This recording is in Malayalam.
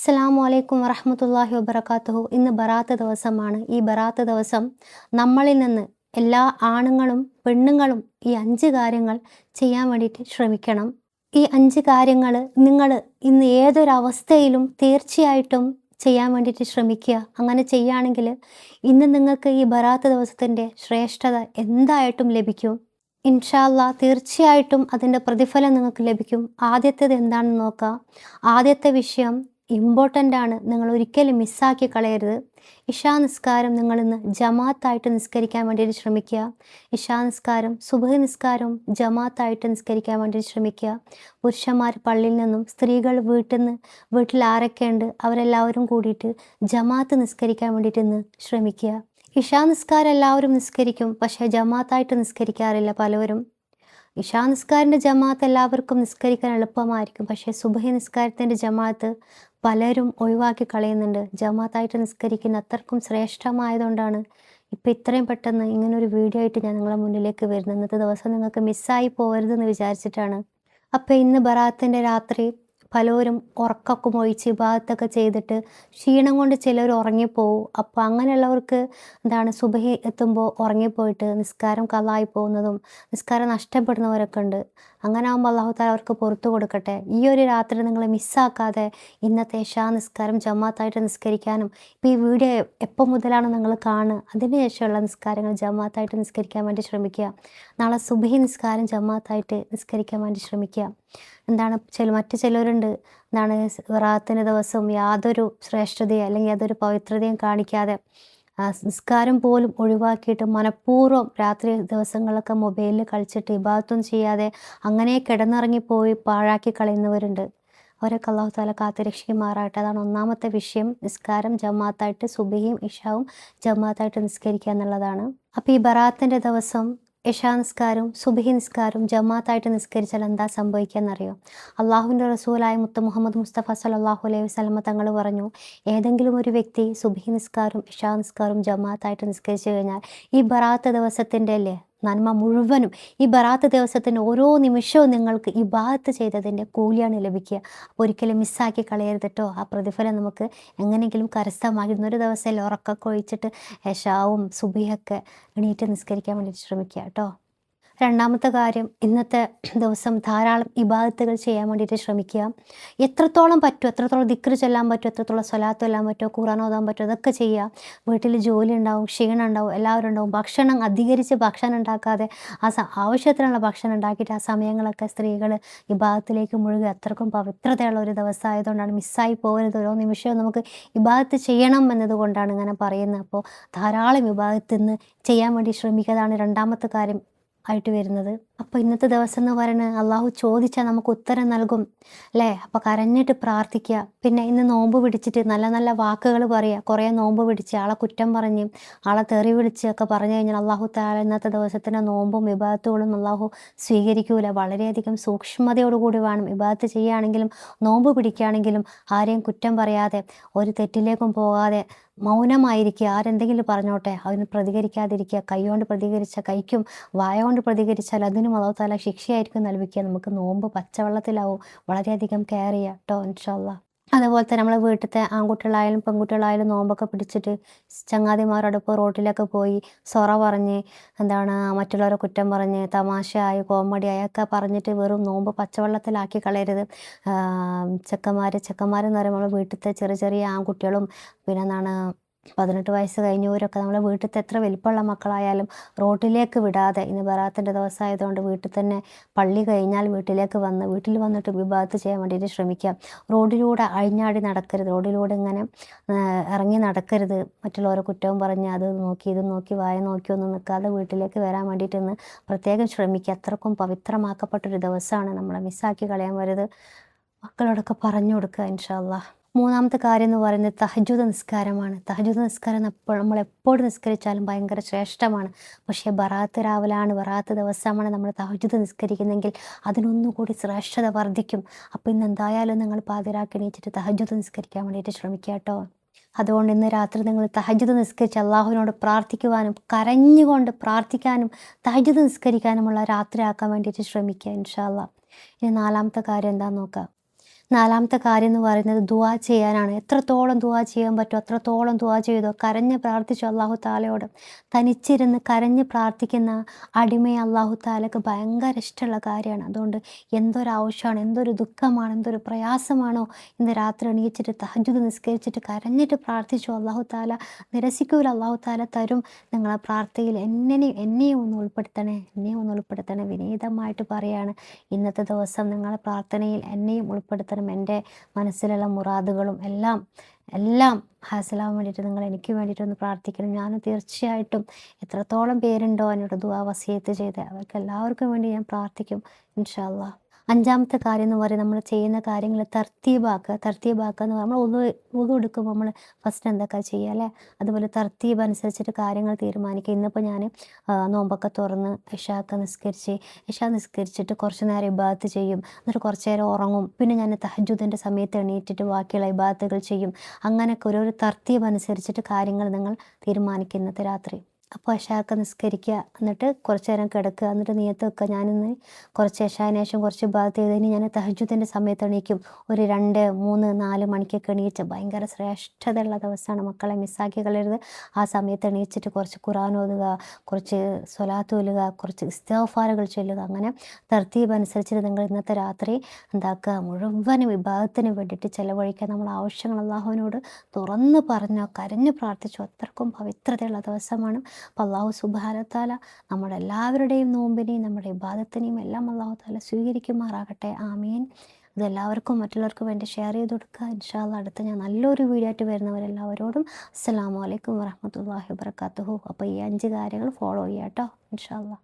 അസ്സാം വലൈക്കും വറഹമത്തല്ലാഹി വബർക്കാത്തുഹു ഇന്ന് ബറാത്ത് ദിവസമാണ്. ഈ ബറാത്ത് ദിവസം നമ്മളിൽ നിന്ന് എല്ലാ ആണുങ്ങളും പെണ്ണുങ്ങളും ഈ അഞ്ച് കാര്യങ്ങൾ ചെയ്യാൻ വേണ്ടിയിട്ട് ശ്രമിക്കണം. ഈ അഞ്ച് കാര്യങ്ങൾ നിങ്ങൾ ഇന്ന് ഏതൊരവസ്ഥയിലും തീർച്ചയായിട്ടും ചെയ്യാൻ വേണ്ടിയിട്ട് ശ്രമിക്കുക. അങ്ങനെ ചെയ്യുകയാണെങ്കിൽ ഇന്ന് നിങ്ങൾക്ക് ഈ ബറാത്ത് ദിവസത്തിന്റെ ശ്രേഷ്ഠത എന്തായിട്ടും ലഭിക്കും. ഇൻഷാല്ല തീർച്ചയായിട്ടും അതിന്റെ പ്രതിഫലം നിങ്ങൾക്ക് ലഭിക്കും. ആദ്യത്തേത് എന്താണെന്ന് നോക്കാം ആദ്യത്തെ വിഷയം ഇമ്പോർട്ടന്റ് ആണ്. നിങ്ങൾ ഒരിക്കലും മിസ്സാക്കി കളയരുത്. ഇഷാ നിസ്കാരം നിങ്ങളിന്ന് ജമാത്തായിട്ട് നിസ്കരിക്കാൻ വേണ്ടിയിട്ട് ശ്രമിക്കുക. ഇഷാ നിസ്കാരം സുബഹ നിസ്കാരവും ജമാത്തായിട്ട് നിസ്കരിക്കാൻ വേണ്ടി ശ്രമിക്കുക. പുരുഷന്മാർ പള്ളിയിൽ നിന്നും സ്ത്രീകൾ വീട്ടിൽ നിന്ന് വീട്ടിൽ ആരൊക്കെയുണ്ട് അവരെല്ലാവരും കൂടിയിട്ട് ജമാത്ത് നിസ്കരിക്കാൻ വേണ്ടിയിട്ട് ഇന്ന് ശ്രമിക്കുക. ഇഷാ നിസ്കാരം എല്ലാവരും നിസ്കരിക്കും പക്ഷേ ജമാത്തായിട്ട് നിസ്കരിക്കാറില്ല പലവരും. ഇഷാ നിസ്കാരിന്റെ ജമാഅത്ത് എല്ലാവർക്കും നിസ്കരിക്കാൻ എളുപ്പമായിരിക്കും. പക്ഷേ സുബഹി നിസ്കാരത്തിന്റെ ജമാഅത്ത് പലരും ഒഴിവാക്കി കളയുന്നുണ്ട്. ജമാഅത്തായിട്ട് നിസ്കരിക്കുന്ന അത്രക്കും ശ്രേഷ്ഠമായതുകൊണ്ടാണ് ഇപ്പോൾ ഇത്രയും പെട്ടെന്ന് ഇങ്ങനൊരു വീഡിയോ ആയിട്ട് ഞാൻ നിങ്ങളുടെ മുന്നിലേക്ക് വരുന്നത്. ഇന്നത്തെ ദിവസം നിങ്ങൾക്ക് മിസ്സായി പോകരുതെന്ന് വിചാരിച്ചിട്ടാണ്. അപ്പോൾ ഇന്ന് ബറാത്തിന്റെ രാത്രി പലരും ഉറക്കമൊക്കെ മൊഴിച്ച് ഭാഗത്തൊക്കെ ചെയ്തിട്ട് ക്ഷീണം കൊണ്ട് ചിലർ ഉറങ്ങിപ്പോവും. അപ്പോൾ അങ്ങനെയുള്ളവർക്ക് എന്താണ് സുബഹി എത്തുമ്പോൾ ഉറങ്ങിപ്പോയിട്ട് നിസ്കാരം കലായി പോകുന്നതും നിസ്കാരം നഷ്ടപ്പെടുന്നവരൊക്കെ ഉണ്ട്. അങ്ങനെ ആകുമ്പോൾ അള്ളാഹു താല അവർക്ക് പുറത്തു കൊടുക്കട്ടെ. ഈ ഒരു രാത്രി നിങ്ങൾ മിസ്സാക്കാതെ ഇന്നത്തെ ഷാ നിസ്കാരം ജമാത്തായിട്ട് നിസ്കരിക്കാനും ഇപ്പോൾ ഈ വീഡിയോ എപ്പോൾ മുതലാണ് നിങ്ങൾ കാണുക? അതിനുശേഷമുള്ള നിസ്കാരങ്ങൾ ജമാത്തായിട്ട് നിസ്കരിക്കാൻ വേണ്ടി ശ്രമിക്കുക. നാളെ സുബഹി നിസ്കാരം ജമാത്തായിട്ട് നിസ്കരിക്കാൻ വേണ്ടി ശ്രമിക്കുക. എന്താണ് ചില മറ്റു ചിലരുണ്ട്. എന്താണ് റാത്തിന്റെ ദിവസം യാതൊരു ശ്രേഷ്ഠതയോ അല്ലെങ്കിൽ യാതൊരു പവിത്രതയും കാണിക്കാതെ സംസ്കാരം പോലും ഒഴിവാക്കിയിട്ട് മനഃപൂർവം രാത്രി ദിവസങ്ങളൊക്കെ മൊബൈലിൽ കളിച്ചിട്ട് ഇബാത്തൊന്നും ചെയ്യാതെ അങ്ങനെ കിടന്നിറങ്ങിപ്പോയി പാഴാക്കി കളയുന്നവരുണ്ട്. അവരൊക്കെ അള്ളാഹു താല കാത്തുരക്ഷിക്കുമാറാട്ടെ അതാണ് ഒന്നാമത്തെ വിഷയം. നിസ്കാരം ജമാത്തായിട്ട് സുബിയും ഇഷാവും ജമാത്തായിട്ട് നിസ്കരിക്കുക എന്നുള്ളതാണ്. അപ്പോൾ ഈ ബറാത്തിന്റെ ദിവസം ഇഷാ നിസ്കാരം സുബഹി നിസ്കാരവും ജമാത്തായിട്ട് നിസ്കരിച്ചാൽ എന്താ സംഭവിക്കുക എന്നറിയോ അള്ളാഹുവിന്റെ റസൂലായ മുത്ത മുഹമ്മദ് മുസ്തഫ സലാഹു അലൈഹി വസ്ലമ തങ്ങൾ പറഞ്ഞു ഏതെങ്കിലും ഒരു വ്യക്തി സുബഹി നിസ്കാരവും ഇഷാ നിസ്കാരവും ജമാത്തായിട്ട് നിസ്കരിച്ചു കഴിഞ്ഞാൽ ഈ ബറാത്ത് ദിവസത്തിന്റെ അല്ലേ നന്മ മുഴുവനും ഈ ബറാത്ത് ദിവസത്തിന്റെ ഓരോ നിമിഷവും നിങ്ങൾക്ക് ഈ ബാത്ത് ചെയ്തതിന്റെ കൂലിയാണ് ലഭിക്കുക. അപ്പോൾ ഒരിക്കലും മിസ്സാക്കി കളയരുത് കേട്ടോ ആ പ്രതിഫലം നമുക്ക് എങ്ങനെയെങ്കിലും കരസ്ഥമാക്കി ഒരു ദിവസം ഉറക്കൊക്കെ ഒഴിച്ചിട്ട് യശാവും സുബിയൊക്കെ എണീറ്റ് നിസ്കരിക്കാൻ വേണ്ടി ശ്രമിക്കുക കേട്ടോ രണ്ടാമത്തെ കാര്യം ഇന്നത്തെ ദിവസം ധാരാളം ഇബാദത്തുകൾ ചെയ്യാൻ വേണ്ടിയിട്ട് ശ്രമിക്കുക. എത്രത്തോളം പറ്റും എത്രത്തോളം ദിക്ർ ചെല്ലാൻ പറ്റും എത്രത്തോളം സ്വലാത്ത് ചെല്ലാൻ പറ്റുമോ ഖുറാൻ ഓതാൻ പറ്റുമോ അതൊക്കെ ചെയ്യുക. വീട്ടിൽ ജോലി ഉണ്ടാവും ക്ഷീണം ഉണ്ടാവും എല്ലാവരും ഉണ്ടാവും. ഭക്ഷണം അധികരിച്ച് ഭക്ഷണം ഉണ്ടാക്കാതെ ആ ആവശ്യത്തിനുള്ള ഭക്ഷണം ഉണ്ടാക്കിയിട്ട് ആ സമയങ്ങളൊക്കെ സ്ത്രീകൾ ഇബാദത്തിലേക്ക് മുഴുകി അത്രക്കും പവിത്രതയുള്ള ഒരു ദിവസമായതുകൊണ്ടാണ് മിസ്സായി പോകരുത് ഓരോ നിമിഷവും നമുക്ക് ഇബാദത്ത് ചെയ്യണം എന്നതുകൊണ്ടാണ് ഇങ്ങനെ പറയുന്നത്. അപ്പോൾ ധാരാളം വിഭാഗത്തിൽ നിന്ന് ചെയ്യാൻ വേണ്ടി ശ്രമിക്കുന്നതാണ് രണ്ടാമത്തെ കാര്യം. ആയിട്ട് വരുന്നത്. അപ്പോൾ ഇന്നത്തെ ദിവസം എന്ന് പറയുന്നത് അള്ളാഹു ചോദിച്ചാൽ നമുക്ക് ഉത്തരം നൽകും. അല്ലേ അപ്പോൾ കരഞ്ഞിട്ട് പ്രാർത്ഥിക്കുക പിന്നെ ഇന്ന് നോമ്പ് പിടിച്ചിട്ട് നല്ല നല്ല വാക്കുകൾ പറയുക കുറേ നോമ്പ് പിടിച്ച് ആളെ കുറ്റം പറഞ്ഞ് ആളെ തെറി വിളിച്ച് ഒക്കെ പറഞ്ഞു കഴിഞ്ഞാൽ അള്ളാഹു താല ഇന്നത്തെ ദിവസത്തിന്റെ നോമ്പും വിഭാഗത്തുകളും അള്ളാഹു സ്വീകരിക്കൂല. വളരെയധികം സൂക്ഷ്മതയോടുകൂടി വേണം. വിഭാഗത്ത് ചെയ്യുകയാണെങ്കിലും നോമ്പ് പിടിക്കുകയാണെങ്കിലും ആരെയും കുറ്റം പറയാതെ ഒരു തെറ്റിലേക്കും പോകാതെ മൗനമായിരിക്കുക. ആരെന്തെങ്കിലും പറഞ്ഞോട്ടെ. അതിന് പ്രതികരിക്കാതിരിക്കുക. കൈകൊണ്ട് പ്രതികരിച്ച കൈക്കും വായ കൊണ്ട് പ്രതികരിച്ചാൽ അതിനും അള്ളാഹു ശിക്ഷയായിരിക്കും നൽകിക്കുക. നമുക്ക് നോമ്പ് പച്ചവെള്ളത്തിലാവും. വളരെയധികം കെയർ ചെയ്യുക കേട്ടോ ഇൻഷാല്ല അതുപോലെ തന്നെ നമ്മളെ വീട്ടിലത്തെ ആൺകുട്ടികളായാലും പെൺകുട്ടികളായാലും നോമ്പൊക്കെ പിടിച്ചിട്ട് ചങ്ങാതിമാരോടൊപ്പം റോട്ടിലൊക്കെ പോയി സൊറ പറഞ്ഞ് എന്താണ് മറ്റുള്ളവരെ കുറ്റം പറഞ്ഞ് തമാശയായി കോമഡിയായി ഒക്കെ പറഞ്ഞിട്ട് വെറും നോമ്പ് പച്ചവെള്ളത്തിലാക്കി കളയരുത്. ചെക്കന്മാർ ചെക്കന്മാരെന്ന് പറയുമ്പോൾ വീട്ടിലത്തെ ചെറിയ ചെറിയ ആൺകുട്ടികളും പിന്നെ എന്താണ് പതിനെട്ട് വയസ്സ് കഴിഞ്ഞവരൊക്കെ നമ്മളെ വീട്ടിലത്തെ എത്ര വലിപ്പമുള്ള മക്കളായാലും റോട്ടിലേക്ക് വിടാതെ ഇന്ന് ബറാത്തിന്റെ ദിവസമായതുകൊണ്ട് വീട്ടിൽ തന്നെ പള്ളി കഴിഞ്ഞാൽ വീട്ടിലേക്ക് വന്ന് വീട്ടിൽ വന്നിട്ട് വിഭാഗത്ത് ചെയ്യാൻ വേണ്ടിയിട്ട് ശ്രമിക്കാം. റോഡിലൂടെ അഴിഞ്ഞാടി നടക്കരുത്. റോഡിലൂടെ ഇങ്ങനെ ഇറങ്ങി നടക്കരുത്. മറ്റുള്ളവരെ കുറ്റവും പറഞ്ഞ് അത് നോക്കി ഇത് നോക്കി വായ നോക്കി ഒന്നും നിൽക്കാതെ വീട്ടിലേക്ക് വരാൻ വേണ്ടിയിട്ട് ഇന്ന് പ്രത്യേകം ശ്രമിക്കുക. അത്രക്കും പവിത്രമാക്കപ്പെട്ടൊരു ദിവസമാണ്. നമ്മളെ മിസ്സാക്കി കളയാൻ വരുത് മക്കളോടൊക്കെ പറഞ്ഞു കൊടുക്കുക ഇൻഷാല്ലാ മൂന്നാമത്തെ കാര്യം എന്ന് പറയുന്നത് തഹജുദ് നിസ്കാരമാണ്. തഹജുദ് നിസ്കാരം അപ്പോൾ നമ്മൾ എപ്പോഴും നിസ്കരിച്ചാലും ഭയങ്കര ശ്രേഷ്ഠമാണ്. പക്ഷേ ബറാത്ത് രാവിലാണ് ബറാത്ത് ദിവസമാണ് നമ്മൾ തഹജുദ് നിസ്കരിക്കുന്നെങ്കിൽ അതിനൊന്നുകൂടി ശ്രേഷ്ഠത വർദ്ധിക്കും. അപ്പോൾ ഇന്ന് എന്തായാലും നിങ്ങൾ പാതിരാക്കി എണീച്ചിട്ട് തഹജുദ് നിസ്കരിക്കാൻ വേണ്ടിയിട്ട് ശ്രമിക്കുക കേട്ടോ. അതുകൊണ്ട് ഇന്ന് രാത്രി നിങ്ങൾ തഹജുദ് നിസ്കരിച്ച് അള്ളാഹുവിനോട് പ്രാർത്ഥിക്കുവാനും കരഞ്ഞുകൊണ്ട് പ്രാർത്ഥിക്കാനും തഹജുദ് നിസ്കരിക്കാനുമുള്ള രാത്രി ആക്കാൻ വേണ്ടിയിട്ട് ശ്രമിക്കുക ഇൻഷാല്ല ഇനി നാലാമത്തെ കാര്യം എന്താണെന്ന് നോക്കാം. നാലാമത്തെ കാര്യം എന്ന് പറയുന്നത് ദുവാ ചെയ്യാനാണ്. എത്രത്തോളം ദുവാ ചെയ്യാൻ പറ്റുമോ അത്രത്തോളം ദുവാ ചെയ്തോ. കരഞ്ഞ് പ്രാർത്ഥിച്ചു അള്ളാഹു താലയോട് തനിച്ചിരുന്ന് കരഞ്ഞ് പ്രാർത്ഥിക്കുന്ന അടിമയെ അള്ളാഹു താലക്ക് ഭയങ്കര ഇഷ്ടമുള്ള കാര്യമാണ്. അതുകൊണ്ട് എന്തൊരാവശ്യമാണ് എന്തൊരു ദുഃഖമാണ് എന്തൊരു പ്രയാസമാണോ ഇന്ന് രാത്രി എണീച്ചിട്ട് തഹജുദ് നിസ്കരിച്ചിട്ട് കരഞ്ഞിട്ട് പ്രാർത്ഥിച്ചു അള്ളാഹു താല നിരസിക്കൂല അള്ളാഹു താല തരും. നിങ്ങളെ പ്രാർത്ഥനയിൽ എന്നെയും എന്നെയും ഒന്ന് ഉൾപ്പെടുത്തണേ എന്നെയും ഒന്ന് ഉൾപ്പെടുത്തണേ. വിനീതമായിട്ട് പറയാണ് ഇന്നത്തെ ദിവസം നിങ്ങളെ പ്രാർത്ഥനയിൽ എന്നെയും ഉൾപ്പെടുത്തണം. എന്റെ മനസ്സിലുള്ള മുറാദുകളും എല്ലാം എല്ലാം ഹാസിലാവാൻ വേണ്ടിയിട്ട് നിങ്ങൾ എനിക്ക് വേണ്ടിയിട്ടൊന്ന് പ്രാർത്ഥിക്കണം. ഞാൻ തീർച്ചയായിട്ടും എത്രത്തോളം പേരുണ്ടോ എന്നോട് ദുവാ വസിയത്ത് ചെയ്ത് അവർക്ക് എല്ലാവർക്കും വേണ്ടി ഞാൻ പ്രാർത്ഥിക്കും. ഇൻഷാ അല്ലാ അഞ്ചാമത്തെ കാര്യം എന്ന് പറയുന്നത് നമ്മൾ ചെയ്യുന്ന കാര്യങ്ങൾ തർത്തീബാക്കുക. തർത്തീബാക്കുക എന്ന് നമ്മൾ ഉതു ഉതു എടുക്കുമ്പോൾ നമ്മൾ ഫസ്റ്റ് എന്തൊക്കെ ചെയ്യുക അല്ലേ? അതുപോലെ തർത്തീബ് അനുസരിച്ചിട്ട് കാര്യങ്ങൾ തീരുമാനിക്കുക. ഇന്നിപ്പോൾ ഞാൻ നോമ്പൊക്കെ തുറന്ന് ഇഷാക്ക് നിസ്കരിച്ച് ഇഷ നിസ്കരിച്ചിട്ട് കുറച്ച് നേരം ഇബാത്ത് ചെയ്യും. എന്നിട്ട് കുറച്ച് നേരം ഉറങ്ങും. പിന്നെ ഞാൻ തഹജുദിന്റെ സമയത്ത് എണീറ്റിട്ട് ബാക്കിയുള്ള ഇബാത്തുകൾ ചെയ്യും. അങ്ങനെയൊക്കെ ഓരോരോ തർത്തീബ് അനുസരിച്ചിട്ട് കാര്യങ്ങൾ നിങ്ങൾ തീരുമാനിക്കുക ഇന്നത്തെ രാത്രി. അപ്പോൾ ഇഷാക്ക നിസ്കരിക്കുക എന്നിട്ട് കുറച്ച് നേരം കിടക്കുക എന്നിട്ട് നീയത്ത് വെക്കുക. ഞാനിന്ന് കുറച്ച് ഇഷാന് ശേഷം കുറച്ച് ഭാഗത്ത് ചെയ്തതിന് ഞാൻ തഹജുദിന്റെ സമയത്ത് എണീക്കും. ഒരു രണ്ട് മൂന്ന് നാല് മണിക്കൊക്കെ എണീച്ച് ഭയങ്കര ശ്രേഷ്ഠതയുള്ള ദിവസമാണ്. മക്കളെ മിസ്സാക്കി കളയരുത്. ആ സമയത്ത് എണീച്ചിട്ട് കുറച്ച് ഖുറാൻ ഓതുക കുറച്ച് സ്വലാത്ത് ഒല്ലുക കുറച്ച് ഇസ്തഫാറുകൾ ചൊല്ലുക. അങ്ങനെ തർത്തീബ് അനുസരിച്ചിട്ട് നിങ്ങൾ ഇന്നത്തെ രാത്രി എന്താക്കുക? മുഴുവൻ വിഭാഗത്തിന് വേണ്ടിയിട്ട് ചിലവഴിക്കുക. നമ്മൾ ആവശ്യങ്ങൾ അള്ളാഹുവിനോട് തുറന്ന് പറഞ്ഞോ കരഞ്ഞ് പ്രാർത്ഥിച്ചോ. അത്രക്കും പവിത്രതയുള്ള ദിവസമാണ്. അപ്പോൾ അള്ളാഹു സുബാനത്താല നമ്മുടെ എല്ലാവരുടെയും നോമ്പിനെയും നമ്മുടെ ഇബാദത്തിനെയും എല്ലാം അള്ളാഹു താല സ്വീകരിക്കുമാറാകട്ടെ. ആമീൻ. ഇത് എല്ലാവർക്കും മറ്റുള്ളവർക്കും വേണ്ടി ഷെയർ ചെയ്ത് കൊടുക്കുക. ഇൻഷാല്ല അടുത്ത ഞാൻ നല്ലൊരു വീഡിയോ ആയിട്ട് വരുന്നവരെല്ലാവരോടും അസ്സാം വലൈക്കും വരഹമത്തല്ലാഹി വാബർക്കാത്തുഹു അപ്പോൾ ഈ അഞ്ച് കാര്യങ്ങൾ ഫോളോ ചെയ്യാം കേട്ടോ ഇൻഷാല്ല